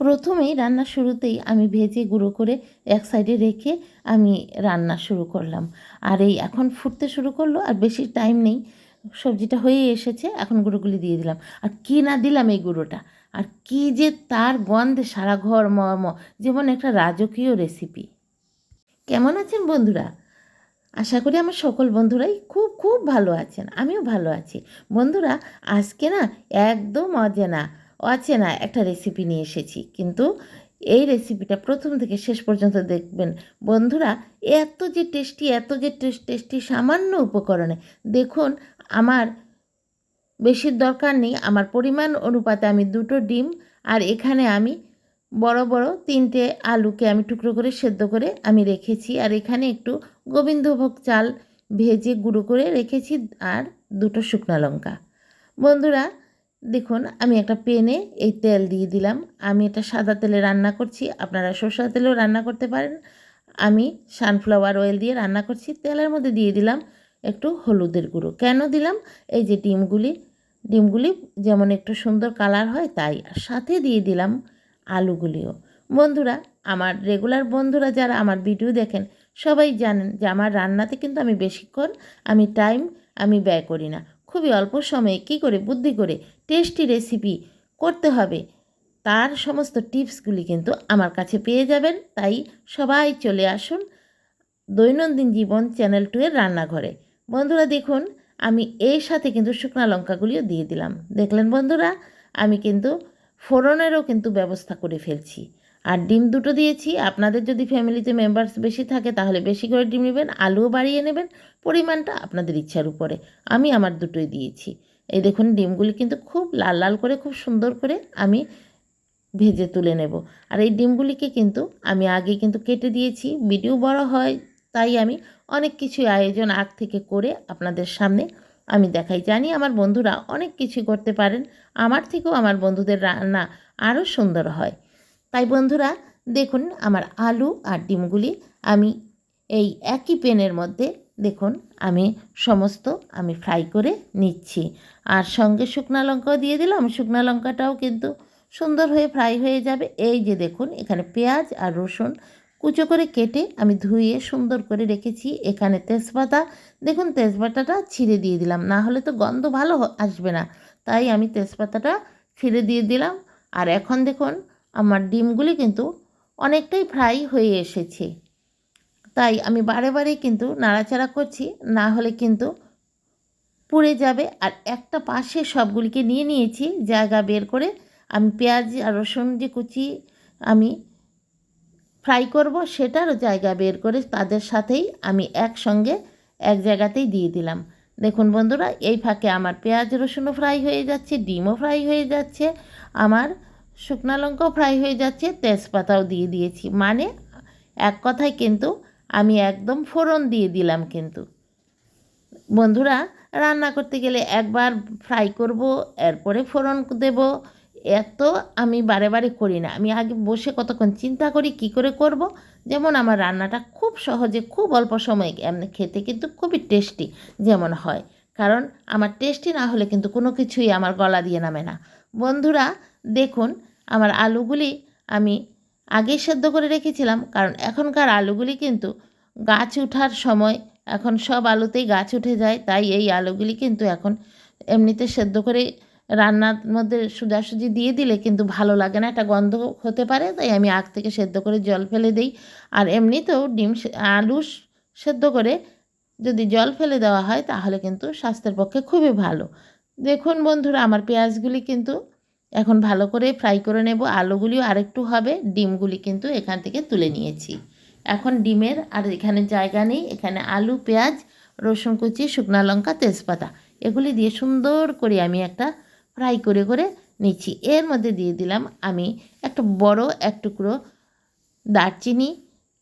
প্রথমেই রান্নার শুরুতেই আমি ভেজে গুঁড়ো করে এক সাইডে রেখে আমি রান্না শুরু করলাম। আর এই এখন ফুটতে শুরু করল আর বেশি টাইম নেই। সবজিটা হয়ে এসেছে, এখন গুঁড়োগুলি দিয়ে দিলাম। আর কি না দিলাম এই গুঁড়োটা? আর কি যে তার গন্ধে সারা ঘর ম ম, যেমন একটা রাজকীয় রেসিপি কেমন আছেন বন্ধুরা? আশা করি আমার সকল বন্ধুরাই খুব খুব ভালো আছেন, আমিও ভালো আছি। বন্ধুরা, আজকে না একদম অজানা অচেনা একটা রেসিপি নিয়ে এসেছি। কিন্তু এই রেসিপিটা প্রথম থেকে শেষ পর্যন্ত দেখবেন বন্ধুরা, এত যে টেস্টি এত যে টেস্টি সামান্য উপকরণে। দেখুন, আমার বেশি দরকার নেই। আমার পরিমাণ অনুপাতে আমি দুটো ডিম আর এখানে আমি বড় বড় তিনটে আলুকে আমি টুকরো করে সেদ্ধ করে আমি রেখেছি। আর এখানে একটু গোবিন্দভোগ চাল ভেজে গুঁড়ো করে রেখেছি আর দুটো শুকনো লঙ্কা। বন্ধুরা দেখুন, আমি একটা পেনে এই তেল দিয়ে দিলাম। আমি এটা সাদা তেলে রান্না করছি। আপনারা সরষের তেলেও রান্না করতে পারেন। আমি সানফ্লাওয়ার অয়েল দিয়ে রান্না করছি। তেলের মধ্যে দিয়ে দিলাম একটু হলুদের গুঁড়ো। কেন দিলাম? এই যে ডিমগুলি ডিমগুলি যেমন একটু সুন্দর কালার হয়, তাই। আর সাথে দিয়ে দিলাম আলুগুলিও। বন্ধুরা, আমার রেগুলার বন্ধুরা যারা আমার ভিডিও দেখেন, সবাই জানেন যে আমার রান্নাতে কিন্তু আমি বেশিক্ষণ আমি টাইম আমি ব্যয় করি না। খুবই অল্প সময়ে কী করে বুদ্ধি করে টেস্টি রেসিপি করতে হবে, তার সমস্ত টিপসগুলি কিন্তু আমার কাছে পেয়ে যাবেন। তাই সবাই চলে আসুন দৈনন্দিন জীবন চ্যানেল টু এর রান্নাঘরে। বন্ধুরা দেখুন, আমি এর সাথে কিন্তু শুকনা লঙ্কাগুলিও দিয়ে দিলাম। দেখলেন বন্ধুরা, আমি কিন্তু ফোড়নেরও কিন্তু ব্যবস্থা করে ফেলছি। আর ডিম দুটো দিয়েছি। আপনাদের যদি ফ্যামিলিতে মেম্বার্স বেশি থাকে, তাহলে বেশি করে ডিম নেবেন, আলুও বাড়িয়ে নেবেন, পরিমাণটা আপনাদের ইচ্ছার উপরে। আমি আমার দুটোই দিয়েছি। এই দেখুন, ডিমগুলি কিন্তু খুব লাল লাল করে, খুব সুন্দর করে আমি ভেজে তুলে নেব। আর এই ডিমগুলিকে কিন্তু আমি আগে কিন্তু কেটে দিয়েছি। ভিডিও বড় হয়, তাই আমি অনেক কিছু আয়োজন আগ থেকে করে আপনাদের সামনে আমি দেখাই। জানি আমার বন্ধুরা অনেক কিছু করতে পারেন, আমার থেকেও আমার বন্ধুদের রান্না আরও সুন্দর হয়। তাই বন্ধুরা, দেখুন আমার আলু আর ডিমগুলি আমি এই একই পেনের মধ্যে, দেখুন আমি সমস্ত আমি ফ্রাই করে নিচ্ছি। আর সঙ্গে শুকনো লঙ্কাও দিয়ে দিলাম, শুকনো লঙ্কাটাও কিন্তু সুন্দর হয়ে ফ্রাই হয়ে যাবে। এই যে দেখুন, এখানে পেঁয়াজ আর রসুন কুচো করে কেটে আমি ধুয়ে সুন্দর করে রেখেছি। এখানে তেজপাতা, দেখুন তেজপাতাটা ছিঁড়ে দিয়ে দিলাম, না হলে তো গন্ধ ভালো আসবে না। তাই আমি তেজপাতাটা ছিঁড়ে দিয়ে দিলাম। আর এখন দেখুন আমার ডিমগুলি কিন্তু অনেকটাই ফ্রাই হয়ে এসেছে। তাই আমি বারে বারে কিন্তু নাড়াচাড়া করছি, না হলে কিন্তু পুড়ে যাবে। আর একটা পাশে সবগুলিকে নিয়ে নিয়েছি, জায়গা বের করে আমি পেঁয়াজ আর রসুন যে কুচি আমি ফ্রাই করব, সেটারও জায়গা বের করে তাদের সাথেই আমি একসঙ্গে এক জায়গাতেই দিয়ে দিলাম। দেখুন বন্ধুরা, এই ফাঁকে আমার পেঁয়াজ রসুনও ফ্রাই হয়ে যাচ্ছে, ডিমও ফ্রাই হয়ে যাচ্ছে, আমার শুকনা লঙ্কাও ফ্রাই হয়ে যাচ্ছে, তেজপাতাও দিয়ে দিয়েছি। মানে এক কথায় কিন্তু আমি একদম ফোড়ন দিয়ে দিলাম কিন্তু। বন্ধুরা, রান্না করতে গেলে একবার ফ্রাই করব, এরপরে ফোড়ন দেব, এত আমি বারে বারে করি না। আমি আগে বসে কতক্ষণ চিন্তা করি, কি করে করব? যেমন আমার রান্নাটা খুব সহজে, খুব অল্প সময়ে এমনি খেতে কিন্তু খুবই টেস্টি যেমন হয়। কারণ আমার টেস্টি না হলে কিন্তু কোনো কিছুই আমার গলা দিয়ে নামে না। বন্ধুরা দেখুন, আমার আলুগুলি আমি আগে সেদ্ধ করে রেখেছিলাম, কারণ এখনকার আলুগুলি কিন্তু গাছ ওঠার সময়, এখন সব আলুতেই গাছ উঠে যায়, তাই এই আলুগুলি কিন্তু এখন এমনিতে সেদ্ধ করে রান্নার মধ্যে সোজাসুজি দিয়ে দিলে কিন্তু ভালো লাগে না, একটা গন্ধ হতে পারে, তাই আমি আগ থেকে সেদ্ধ করে জল ফেলে দিই। আর এমনিতেও ডিম আলু সেদ্ধ করে যদি জল ফেলে দেওয়া হয়, তাহলে কিন্তু স্বাস্থ্যের পক্ষে খুবই ভালো। দেখুন বন্ধুরা, আমার পেঁয়াজগুলি কিন্তু এখন ভালো করে ফ্রাই করে নেব। আলুগুলিও আরেকটু হবে, ডিমগুলি কিন্তু এখান থেকে তুলে নিয়েছি। এখন ডিমের আর এখানে জায়গা নেই, এখানে আলু, পেঁয়াজ, রসুন কুচি, শুকনো লঙ্কা, তেজপাতা। এগুলি দিয়ে সুন্দর করে আমি একটা ফ্রাই করে করে নিচ্ছি। এর মধ্যে দিয়ে দিলাম আমি একটা বড় এক টুকরো দারচিনি,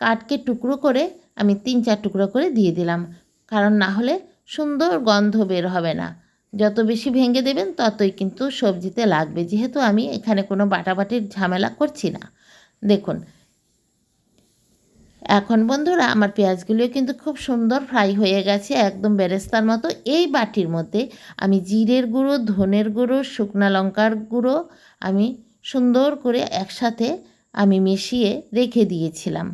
কাঠকে টুকরো করে আমি তিন চার টুকরো করে দিয়ে দিলাম। কারণ না হলে সুন্দর গন্ধ বের হবে না। যত বেশি ভেঙে দেবেন, ততই কিন্তু সবজিতে লাগবে। যেহেতু আমি এখানে কোনো বাটাবাটির ঝামেলা করছি না। দেখুন, এখন বন্ধুরা আমার পেঁয়াজগুলিও কিন্তু খুব সুন্দর ফ্রাই হয়ে গেছে একদম বেরেস্তার মতো। এই বাটির মধ্যে আমি জিরের গুঁড়ো, ধনের গুঁড়ো, শুকনা লঙ্কার গুঁড়ো আমি সুন্দর করে একসাথে আমি মিশিয়ে রেখে দিয়েছিলাম।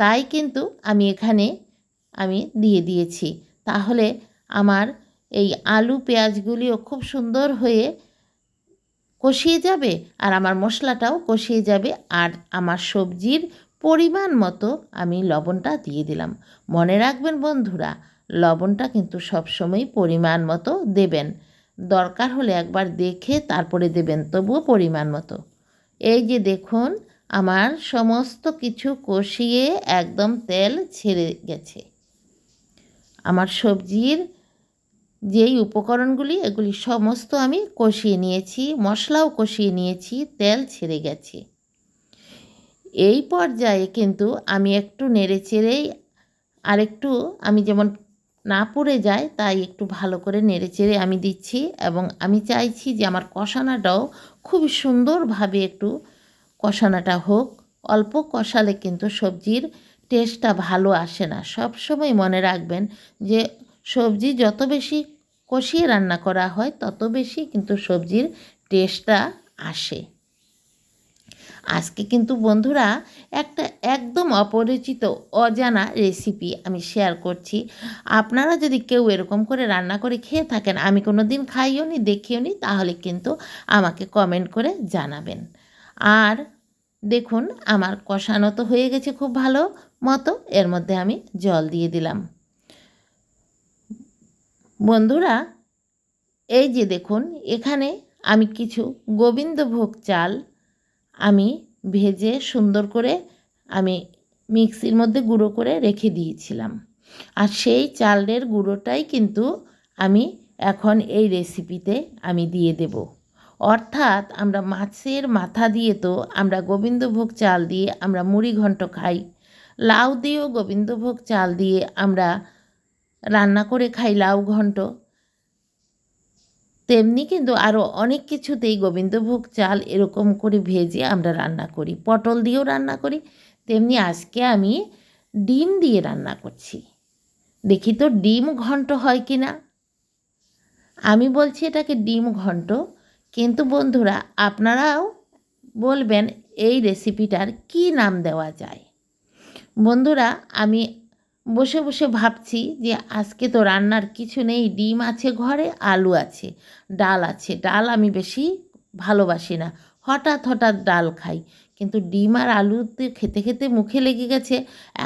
তাই কিন্তু আমি এখানে আমি দিয়ে দিয়েছি। তাহলে আমার এই আলু পেঁয়াজগুলিও খুব সুন্দর হয়ে কষিয়ে যাবে আর আমার মশলাটাও কষিয়ে যাবে আর আমার সবজির পরিমাণ মতো আমি লবণটা দিয়ে দিলাম। মনে রাখবেন বন্ধুরা, লবণটা কিন্তু সবসময় পরিমাণ মতো দেবেন। দরকার হলে একবার দেখে তারপরে দেবেন, তবুও পরিমাণ মতো। এই যে দেখুন, আমার সমস্ত কিছু কষিয়ে একদম তেল ছেড়ে গেছে। আমার সবজির যেই উপকরণগুলি, এগুলি সমস্ত আমি কষিয়ে নিয়েছি, মশলাও কষিয়ে নিয়েছি, তেল ছেড়ে গেছে। এই পর্যায়ে কিন্তু আমি একটু নেড়ে চেড়েই আরেকটু, আমি যেমন না পড়ে যায়, তাই একটু ভালো করে নেড়ে চেড়ে আমি দিচ্ছি এবং আমি চাইছি যে আমার কষানাটাও খুব সুন্দরভাবে একটু কষানাটা হোক। অল্প কষালে কিন্তু সবজির টেস্টটা ভালো আসে না। সব সময় মনে রাখবেন যে সবজি যত বেশি কষিয়ে রান্না করা হয়, তত বেশি কিন্তু সবজির টেস্টটা আসে। আজকে কিন্তু বন্ধুরা একটা একদম অপরিচিত, অজানা রেসিপি আমি শেয়ার করছি। আপনারা যদি কেউ এরকম করে রান্না করে খেয়ে থাকেন, আমি কোনো দিন খাইও নি, দেখিও নি, তাহলে কিন্তু আমাকে কমেন্ট করে জানাবেন। আর দেখুন, আমার কষানো তো হয়ে গেছে খুব ভালো মতো, এর মধ্যে আমি জল দিয়ে দিলাম। বন্ধুরা, এই যে দেখুন, এখানে আমি কিছু গোবিন্দভোগ চাল আমি ভেজে সুন্দর করে আমি মিক্সির মধ্যে গুঁড়ো করে রেখে দিয়েছিলাম। আর সেই চালের গুঁড়োটাই কিন্তু আমি এখন এই রেসিপিতে আমি দিয়ে দেব। অর্থাৎ আমরা মাছের মাথা দিয়ে তো আমরা গোবিন্দভোগ চাল দিয়ে আমরা মুড়ি ঘন্ট খাই, লাউ দিয়েও গোবিন্দভোগ চাল দিয়ে আমরা রান্না করে খাই লাউ ঘন্ট। তেমনি কিন্তু আরও অনেক কিছুতেই গোবিন্দভোগ চাল এরকম করে ভেজে আমরা রান্না করি। পটল দিয়েও রান্না করি, তেমনি আজকে আমি ডিম দিয়ে রান্না করছি। দেখি তো ডিম ঘন্ট হয় কি না আমি বলছি এটাকে ডিম ঘন্ট। কিন্তু বন্ধুরা, আপনারাও বলবেন এই রেসিপিটার কি নাম দেওয়া যায়? বন্ধুরা, আমি বসে বসে ভাবছি যে আজকে তো রান্নার কিছু নেই, ডিম আছে ঘরে, আলু আছে, ডাল আছে। ডাল আমি বেশি ভালোবাসি না, হঠাৎ হঠাৎ ডাল খাই। কিন্তু ডিম আর আলুতে খেতে খেতে মুখে লেগে গেছে,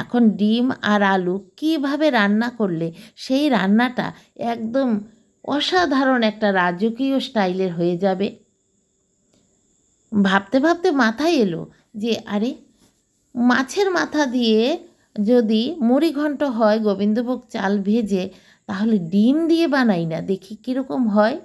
এখন ডিম আর আলু কীভাবে রান্না করলে সেই রান্নাটা একদম অসাধারণ একটা রাজকীয় স্টাইলের হয়ে যাবে? ভাবতে ভাবতে মাথায় এলো যে আরে, মাছের মাথা দিয়ে যদি মুড়ি ঘন্ট হয়, গোবিন্দভোগ চাল ভেজে, তাহলে ডিম দিয়ে বানাই না। দেখি কীরকম হয়।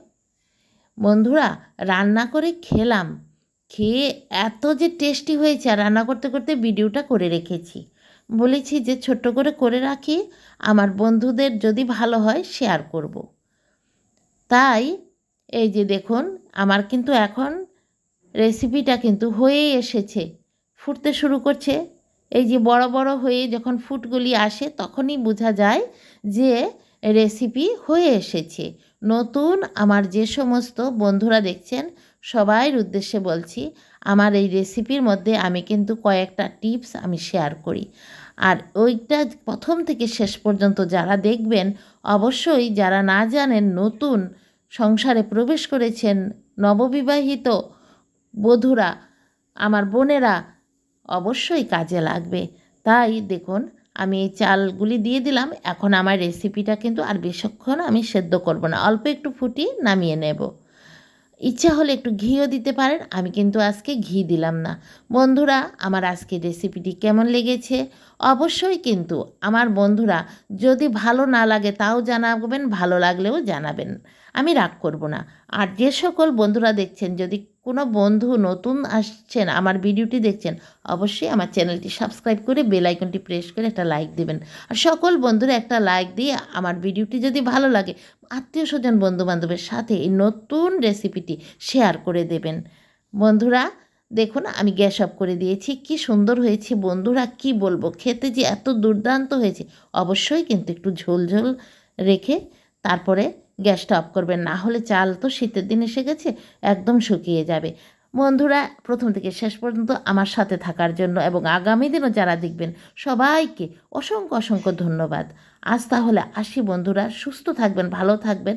বন্ধুরা, রান্না করে খেলাম। খেয়ে এত যে টেস্টি হয়েছে, আর রান্না করতে করতে ভিডিওটা করে রেখেছি। বলেছি যে ছোট্ট করে করে রাখি, আমার বন্ধুদের যদি ভালো হয় শেয়ার করব। তাই, এই যে দেখুন, আমার কিন্তু এখন রেসিপিটা কিন্তু হয়েই এসেছে। ফুটতে শুরু করছে। এই যে বড় বড় হয়ে যখন ফুটগুলি আসে, তখনই বোঝা যায় যে রেসিপি হয়ে এসেছে। নতুন আমার যে সমস্ত বন্ধুরা দেখছেন, সবাইয়ের উদ্দেশ্যে বলছি, আমার এই রেসিপির মধ্যে আমি কিন্তু কয়েকটা টিপস আমি শেয়ার করি। আর ওইটা প্রথম থেকে শেষ পর্যন্ত যারা দেখবেন, অবশ্যই যারা না জানেন নতুন সংসারে প্রবেশ করেছেন নববিবাহিত বধূরা, আমার বোনেরা অবশ্যই কাজে লাগবে। তাই দেখুন, আমি এই চালগুলি দিয়ে দিলাম। এখন আমার রেসিপিটা কিন্তু আর বেশিক্ষণ আমি সেদ্ধ করব না। অল্প একটু ফুটিয়ে নামিয়ে নেব। ইচ্ছা হলে একটু ঘিও দিতে পারেন। আমি কিন্তু আজকে ঘি দিলাম না। বন্ধুরা, আমার আজকে রেসিপিটি কেমন লেগেছে? অবশ্যই কিন্তু আমার বন্ধুরা যদি ভালো না লাগে তাও জানাবেন, ভালো লাগলেও জানাবেন। আমি রাগ করব না। আর যে সকল বন্ধুরা দেখছেন, যদি কোনো বন্ধু নতুন আসছেন, আমার ভিডিওটি দেখছেন, অবশ্যই আমার চ্যানেলটি সাবস্ক্রাইব করে বেল আইকনটি প্রেস করে একটা লাইক দেবেন। আর সকল বন্ধুরা একটা লাইক দিয়ে আমার ভিডিওটি যদি ভালো লাগে, আত্মীয় স্বজন, বন্ধুবান্ধবের সাথে এই নতুন রেসিপিটি শেয়ার করে দেবেন। বন্ধুরা, দেখুন, আমি গ্যাস অফ করে দিয়েছি। কি সুন্দর হয়েছে। বন্ধুরা, কি বলব? খেতে যে এত দুর্দান্ত হয়েছে। অবশ্যই কিন্তু একটু ঝোল ঝোল রেখে তারপরে গ্যাসটা অফ করবেন। না হলে চাল তো শীতের দিন এসে গেছে, একদম শুকিয়ে যাবে। বন্ধুরা, প্রথম থেকে শেষ পর্যন্ত আমার সাথে থাকার জন্য এবং আগামী দিনও যারা দেখবেন, সবাইকে অসংখ্য অসংখ্য ধন্যবাদ। আজ তাহলে আসি বন্ধুরা, সুস্থ থাকবেন, ভালো থাকবেন।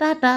টাটা।